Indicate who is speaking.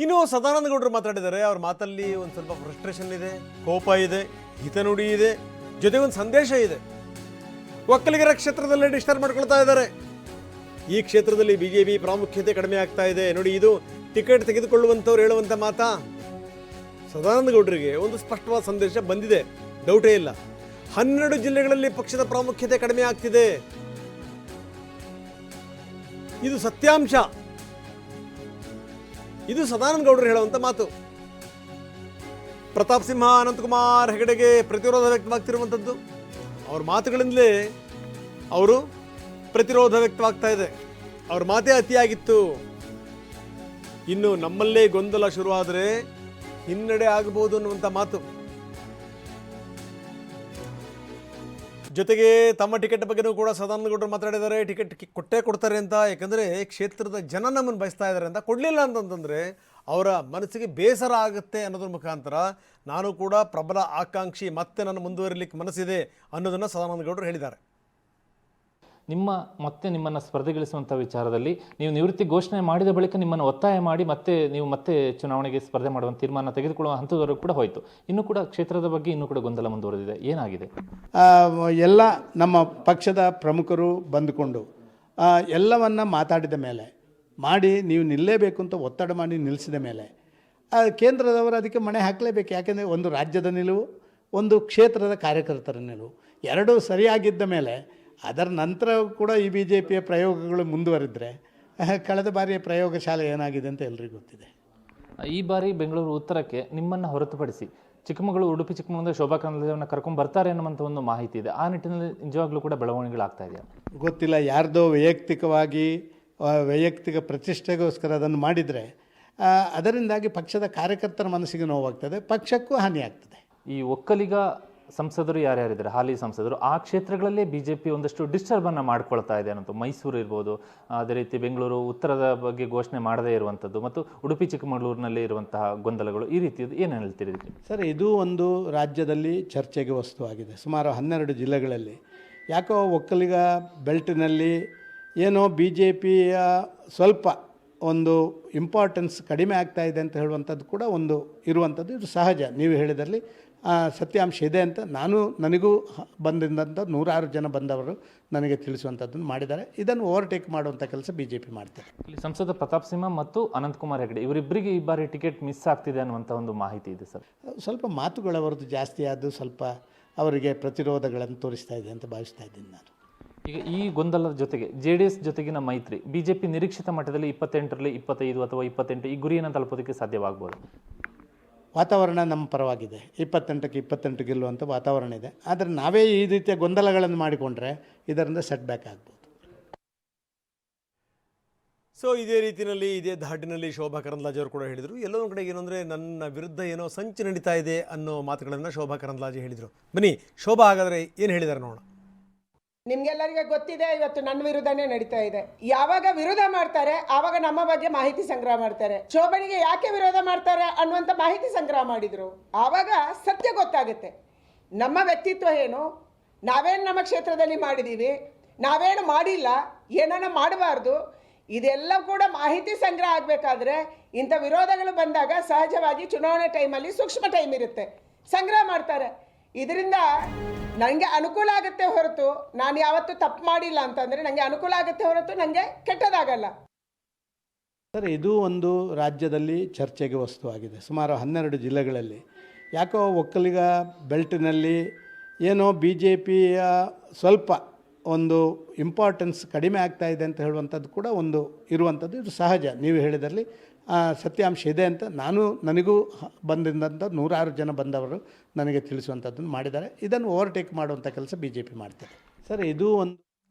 Speaker 1: ಇನ್ನು ಸದಾನಂದ ಗೌಡರು ಮಾತಾಡಿದ್ದಾರೆ. ಅವ್ರ ಮಾತಲ್ಲಿ ಒಂದು ಸ್ವಲ್ಪ ಫ್ರಸ್ಟ್ರೇಷನ್ ಇದೆ, ಕೋಪ ಇದೆ, ಹಿತನುಡಿ ಇದೆ, ಜೊತೆಗೆ ಒಂದು ಸಂದೇಶ ಇದೆ. ಒಕ್ಕಲಿಗರ ಕ್ಷೇತ್ರದಲ್ಲಿ ಡಿಸ್ಟರ್ಬ್ ಮಾಡ್ಕೊಳ್ತಾ ಇದ್ದಾರೆ. ಈ ಕ್ಷೇತ್ರದಲ್ಲಿ ಬಿಜೆಪಿ ಪ್ರಾಮುಖ್ಯತೆ ಕಡಿಮೆ ಆಗ್ತಾ ಇದೆ. ನೋಡಿ, ಇದು ಟಿಕೆಟ್ ತೆಗೆದುಕೊಳ್ಳುವಂಥವ್ರು ಹೇಳುವಂಥ ಮಾತಾ? ಸದಾನಂದ ಗೌಡರಿಗೆ ಒಂದು ಸ್ಪಷ್ಟವಾದ ಸಂದೇಶ ಬಂದಿದೆ. ಡೌಟೇ ಇಲ್ಲ. ಹನ್ನೆರಡು ಜಿಲ್ಲೆಗಳಲ್ಲಿ ಪಕ್ಷದ ಪ್ರಾಮುಖ್ಯತೆ ಕಡಿಮೆ ಆಗ್ತಿದೆ. ಇದು ಸತ್ಯಾಂಶ. ಇದು ಸದಾನಂದ ಗೌಡರು ಹೇಳುವಂತ ಮಾತು. ಪ್ರತಾಪ್ ಸಿಂಹ, ಅನಂತಕುಮಾರ್ ಹೆಗಡೆಗೆ ಪ್ರತಿರೋಧ ವ್ಯಕ್ತವಾಗ್ತಿರುವಂಥದ್ದು ಅವ್ರ ಮಾತುಗಳಿಂದಲೇ ಅವರು ಪ್ರತಿರೋಧ ವ್ಯಕ್ತವಾಗ್ತಾ ಇದೆ. ಅವ್ರ ಮಾತೇ ಅತಿಯಾಗಿತ್ತು. ಇನ್ನು ನಮ್ಮಲ್ಲೇ ಗೊಂದಲ ಶುರುವಾದರೆ ಹಿನ್ನಡೆ ಆಗಬಹುದು ಅನ್ನುವಂಥ ಮಾತು. ಜೊತೆಗೆ ತಮ್ಮ ಟಿಕೆಟ್ ಬಗ್ಗೆನೂ ಕೂಡ ಸದಾನಂದಗೌಡರು ಮಾತಾಡಿದ್ದಾರೆ. ಟಿಕೆಟ್ ಕೊಟ್ಟೇ ಕೊಡ್ತಾರೆ ಅಂತ. ಯಾಕಂದರೆ ಕ್ಷೇತ್ರದ ಜನ ನಮ್ಮನ್ನು ಬಯಸ್ತಾ ಇದ್ದಾರೆ ಅಂತ. ಕೊಡಲಿಲ್ಲ ಅಂತಂತಂದರೆ ಅವರ ಮನಸ್ಸಿಗೆ ಬೇಸರ ಆಗುತ್ತೆ ಅನ್ನೋದ್ರ ಮುಖಾಂತರ ನಾನು ಕೂಡ ಪ್ರಬಲ ಆಕಾಂಕ್ಷಿ ಮತ್ತೆ ನಾನು ಮುಂದುವರಿಲಿಕ್ಕೆ ಮನಸ್ಸಿದೆ ಅನ್ನೋದನ್ನು ಸದಾನಂದ ಗೌಡರು ಹೇಳಿದ್ದಾರೆ.
Speaker 2: ನಿಮ್ಮ ಮತ್ತೆ ನಿಮ್ಮನ್ನು ಸ್ಪರ್ಧೆಗಿಳಿಸುವಂಥ ವಿಚಾರದಲ್ಲಿ ನೀವು ನಿವೃತ್ತಿ ಘೋಷಣೆ ಮಾಡಿದ ಬಳಿಕ ನಿಮ್ಮನ್ನು ಒತ್ತಾಯ ಮಾಡಿ ಮತ್ತೆ ನೀವು ಮತ್ತೆ ಚುನಾವಣೆಗೆ ಸ್ಪರ್ಧೆ ಮಾಡುವ ತೀರ್ಮಾನ ತೆಗೆದುಕೊಳ್ಳುವ ಹಂತದವರೆಗೂ ಕೂಡ ಹೋಯಿತು. ಇನ್ನೂ ಕೂಡ ಕ್ಷೇತ್ರದ ಬಗ್ಗೆ ಇನ್ನೂ ಕೂಡ ಗೊಂದಲ ಮುಂದುವರೆದಿದೆ. ಏನಾಗಿದೆ?
Speaker 3: ಎಲ್ಲ ನಮ್ಮ ಪಕ್ಷದ ಪ್ರಮುಖರು ಬಂದುಕೊಂಡು ಎಲ್ಲವನ್ನು ಮಾತಾಡಿದ ಮೇಲೆ, ಮಾಡಿ ನೀವು ನಿಲ್ಲೇಬೇಕು ಅಂತ ಒತ್ತಡ ಮಾಡಿ ನಿಲ್ಲಿಸಿದ ಮೇಲೆ ಕೇಂದ್ರದವರು ಅದಕ್ಕೆ ಮಣೆ ಹಾಕಲೇಬೇಕು. ಯಾಕೆಂದರೆ ಒಂದು ರಾಜ್ಯದ ನಿಲುವು, ಒಂದು ಕ್ಷೇತ್ರದ ಕಾರ್ಯಕರ್ತರ ನಿಲುವು. ಎರಡೂ ಸರಿಯಾಗಿದ್ದ ಮೇಲೆ ಅದರ ನಂತರ ಕೂಡ ಈ ಬಿ ಜೆ ಪಿಯ ಪ್ರಯೋಗಗಳು ಮುಂದುವರೆದರೆ ಕಳೆದ ಬಾರಿಯ ಪ್ರಯೋಗಶಾಲೆ ಏನಾಗಿದೆ ಅಂತ ಎಲ್ರಿಗೂ ಗೊತ್ತಿದೆ.
Speaker 2: ಈ ಬಾರಿ ಬೆಂಗಳೂರು ಉತ್ತರಕ್ಕೆ ನಿಮ್ಮನ್ನು ಹೊರತುಪಡಿಸಿ ಚಿಕ್ಕಮಗಳೂರು ಉಡುಪಿ ಚಿಕ್ಕಮಗಳೂರು ಶೋಭಾ ಕರಂದ್ಲಾಜೆಯವರನ್ನ ಕರ್ಕೊಂಡು ಬರ್ತಾರೆ ಅನ್ನುವಂಥ ಒಂದು ಮಾಹಿತಿ ಇದೆ. ಆ ನಿಟ್ಟಿನಲ್ಲಿ ನಿಜವಾಗ್ಲೂ ಕೂಡ ಬೆಳವಣಿಗೆಗಳಾಗ್ತಾ ಇದೆಯಾ?
Speaker 3: ಗೊತ್ತಿಲ್ಲ. ಯಾರ್ದೋ ವೈಯಕ್ತಿಕವಾಗಿ ವೈಯಕ್ತಿಕ ಪ್ರತಿಷ್ಠೆಗೋಸ್ಕರ ಅದನ್ನು ಮಾಡಿದರೆ ಅದರಿಂದಾಗಿ ಪಕ್ಷದ ಕಾರ್ಯಕರ್ತರ ಮನಸ್ಸಿಗೆ ನೋವಾಗ್ತದೆ ಪಕ್ಷಕ್ಕೂ ಹಾನಿಯಾಗ್ತದೆ.
Speaker 2: ಈ ಒಕ್ಕಲಿಗ ಸಂಸದರು ಯಾರ್ಯಾರಿದ್ದಾರೆ? ಹಾಲಿ ಸಂಸದರು. ಆ ಕ್ಷೇತ್ರಗಳಲ್ಲೇ ಪಿ ಒಂದಷ್ಟು ಡಿಸ್ಟರ್ಬನ್ನು ಮಾಡ್ಕೊಳ್ತಾ ಇದೆ ಅನ್ನೋದು. ಮೈಸೂರು ಇರ್ಬೋದು, ಅದೇ ರೀತಿ ಬೆಂಗಳೂರು, ಉತ್ತರದ ಬಗ್ಗೆ ಘೋಷಣೆ ಮಾಡದೇ ಇರುವಂಥದ್ದು ಮತ್ತು ಉಡುಪಿ, ಚಿಕ್ಕಮಗಳೂರಿನಲ್ಲಿ ಇರುವಂತಹ ಗೊಂದಲಗಳು. ಈ ರೀತಿಯದು ಏನು ಹೇಳ್ತೀರಿ
Speaker 3: ಸರ್, ಇದು ಒಂದು ರಾಜ್ಯದಲ್ಲಿ ಚರ್ಚೆಗೆ ವಸ್ತುವಾಗಿದೆ. ಸುಮಾರು ಹನ್ನೆರಡು ಜಿಲ್ಲೆಗಳಲ್ಲಿ. ಯಾಕೋ ಒಕ್ಕಲಿಗ ಬೆಲ್ಟ್ನಲ್ಲಿ ಏನೋ ಬಿ ಜೆ ಪಿಯ ಸ್ವಲ್ಪ ಒಂದು ಇಂಪಾರ್ಟೆನ್ಸ್ ಕಡಿಮೆ ಆಗ್ತಾ ಇದೆ ಅಂತ ಹೇಳುವಂಥದ್ದು ಕೂಡ ಒಂದು ಇರುವಂಥದ್ದು. ಇದು ಸಹಜ. ನೀವು ಹೇಳಿದಲ್ಲಿ ಸತ್ಯಾಂಶ ಇದೆ ಅಂತ ನಾನು ನನಗೂ ಬಂದಿದ್ದಂಥ ನೂರಾರು ಜನ ಬಂದವರು ನನಗೆ ತಿಳಿಸುವಂಥದ್ದನ್ನು ಮಾಡಿದ್ದಾರೆ. ಇದನ್ನು ಓವರ್ಟೇಕ್ ಮಾಡುವಂಥ ಕೆಲಸ ಬಿ ಜೆ ಪಿ ಮಾಡ್ತಾರೆ.
Speaker 2: ಇಲ್ಲಿ ಸಂಸದ ಪ್ರತಾಪ್ ಸಿಂಹ ಮತ್ತು ಅನಂತಕುಮಾರ್ ಹೆಗಡೆ ಇವರಿಬ್ಬರಿಗೆ ಈ ಬಾರಿ ಟಿಕೆಟ್ ಮಿಸ್ ಆಗ್ತಿದೆ ಅನ್ನುವಂಥ ಒಂದು ಮಾಹಿತಿ ಇದೆ ಸರ್.
Speaker 3: ಸ್ವಲ್ಪ ಮಾತುಗಳವರದ್ದು ಜಾಸ್ತಿ ಆದ್ದು ಸ್ವಲ್ಪ ಅವರಿಗೆ ಪ್ರತಿರೋಧಗಳನ್ನು ತೋರಿಸ್ತಾ ಇದೆ ಅಂತ ಭಾವಿಸ್ತಾ ಇದ್ದೀನಿ ನಾನು.
Speaker 2: ಈಗ ಈ ಗೊಂದಲದ ಜೊತೆಗೆ ಜೆ ಡಿ ಎಸ್ ಜೊತೆಗಿನ ಮೈತ್ರಿ ಬಿಜೆಪಿ ನಿರೀಕ್ಷಿತ ಮಟ್ಟದಲ್ಲಿ ಇಪ್ಪತ್ತೆಂಟರಲ್ಲಿ ಇಪ್ಪತ್ತೈದು ಅಥವಾ ಇಪ್ಪತ್ತೆಂಟು ಈ ಗುರಿಯನ್ನು ತಲುಪೋದಕ್ಕೆ ಸಾಧ್ಯವಾಗಬಹುದು
Speaker 3: ವಾತಾವರಣ ನಮ್ಮ ಪರವಾಗಿದೆ. ಇಪ್ಪತ್ತೆಂಟಕ್ಕೆ ಇಪ್ಪತ್ತೆಂಟು ಗೆಲ್ಲುವಂಥ ವಾತಾವರಣ ಇದೆ. ಆದರೆ ನಾವೇ ಈ ರೀತಿಯ ಗೊಂದಲಗಳನ್ನು ಮಾಡಿಕೊಂಡ್ರೆ ಇದರಿಂದ ಸೆಟ್ ಬ್ಯಾಕ್ ಆಗ್ಬೋದು.
Speaker 1: ಸೊ ಇದೇ ರೀತಿಯಲ್ಲಿ ಇದೇ ಧಾಟಿನಲ್ಲಿ ಶೋಭಾ ಕರಂದ್ಲಾಜೆ ಅವರು ಕೂಡ ಹೇಳಿದರು. ಎಲ್ಲೋ ಕಡೆ ಏನಂದರೆ ನನ್ನ ವಿರುದ್ಧ ಏನೋ ಸಂಚು ನಡೀತಾ ಇದೆ ಅನ್ನೋ ಮಾತುಗಳನ್ನು ಶೋಭಾ ಕರಂದ್ಲಾಜೆ ಹೇಳಿದರು. ಬನ್ನಿ, ಶೋಭಾ ಹಾಗಾದರೆ ಏನು ಹೇಳಿದ್ದಾರೆ ನೋಡೋಣ.
Speaker 4: ನಿಮ್ಗೆಲ್ಲರಿಗೆ ಗೊತ್ತಿದೆ, ಇವತ್ತು ನನ್ನ ವಿರುದ್ಧನೇ ನಡೀತಾ ಇದೆ. ಯಾವಾಗ ವಿರೋಧ ಮಾಡ್ತಾರೆ, ಆವಾಗ ನಮ್ಮ ಬಗ್ಗೆ ಮಾಹಿತಿ ಸಂಗ್ರಹ ಮಾಡ್ತಾರೆ. ಶೋಭನಿಗೆ ಯಾಕೆ ವಿರೋಧ ಮಾಡ್ತಾರೆ ಅನ್ನುವಂಥ ಮಾಹಿತಿ ಸಂಗ್ರಹ ಮಾಡಿದ್ರು. ಆವಾಗ ಸತ್ಯ ಗೊತ್ತಾಗುತ್ತೆ. ನಮ್ಮ ವ್ಯಕ್ತಿತ್ವ ಏನು? ನಾವೇನು ನಮ್ಮ ಕ್ಷೇತ್ರದಲ್ಲಿ ಮಾಡಿದ್ದೀವಿ ನಾವೇನು ಮಾಡಿಲ್ಲ? ಏನನ್ನ ಮಾಡಬಾರ್ದು? ಇದೆಲ್ಲ ಕೂಡ ಮಾಹಿತಿ ಸಂಗ್ರಹ ಆಗಬೇಕಾದ್ರೆ ಇಂಥ ವಿರೋಧಗಳು ಬಂದಾಗ ಸಹಜವಾಗಿ ಚುನಾವಣೆ ಟೈಮಲ್ಲಿ ಸೂಕ್ಷ್ಮ ಟೈಮ್ ಇರುತ್ತೆ. ಸಂಗ್ರಹ ಮಾಡ್ತಾರೆ. ಇದರಿಂದ ನನಗೆ ಅನುಕೂಲ ಆಗುತ್ತೆ ಹೊರತು ನಾನು ಯಾವತ್ತೂ ತಪ್ಪು ಮಾಡಿಲ್ಲ ಅಂತಂದರೆ ನನಗೆ ಅನುಕೂಲ ಆಗುತ್ತೆ ಹೊರತು ನನಗೆ ಕೆಟ್ಟದಾಗಲ್ಲ.
Speaker 3: ಸರ್, ಇದು ಒಂದು ರಾಜ್ಯದಲ್ಲಿ ಚರ್ಚೆಗೆ ವಸ್ತುವಾಗಿದೆ. ಸುಮಾರು ಹನ್ನೆರಡು ಜಿಲ್ಲೆಗಳಲ್ಲಿ. ಯಾಕೋ ಒಕ್ಕಲಿಗ ಬೆಲ್ಟಿನಲ್ಲಿ ಏನೋ ಬಿ ಜೆ ಪಿಯ ಸ್ವಲ್ಪ ಒಂದು ಇಂಪಾರ್ಟೆನ್ಸ್ ಕಡಿಮೆ ಆಗ್ತಾ ಇದೆ ಅಂತ ಹೇಳುವಂಥದ್ದು ಕೂಡ ಒಂದು ಇರುವಂಥದ್ದು. ಇದು ಸಹಜ. ನೀವು ಹೇಳಿದಲ್ಲಿ ಸತ್ಯಾಂಶ ಇದೆ ಅಂತ ನಾನು ನನಗೂ ಬಂದಿದ್ದಂಥ ನೂರಾರು ಜನ ಬಂದವರು ನನಗೆ ತಿಳಿಸುವಂಥದ್ದನ್ನು ಮಾಡಿದ್ದಾರೆ. ಇದನ್ನು ಓವರ್ಟೇಕ್ ಮಾಡುವಂಥ ಕೆಲಸ ಬಿ ಜೆ ಪಿ ಮಾಡ್ತಾರೆ ಸರ್, ಇದು ಒಂದು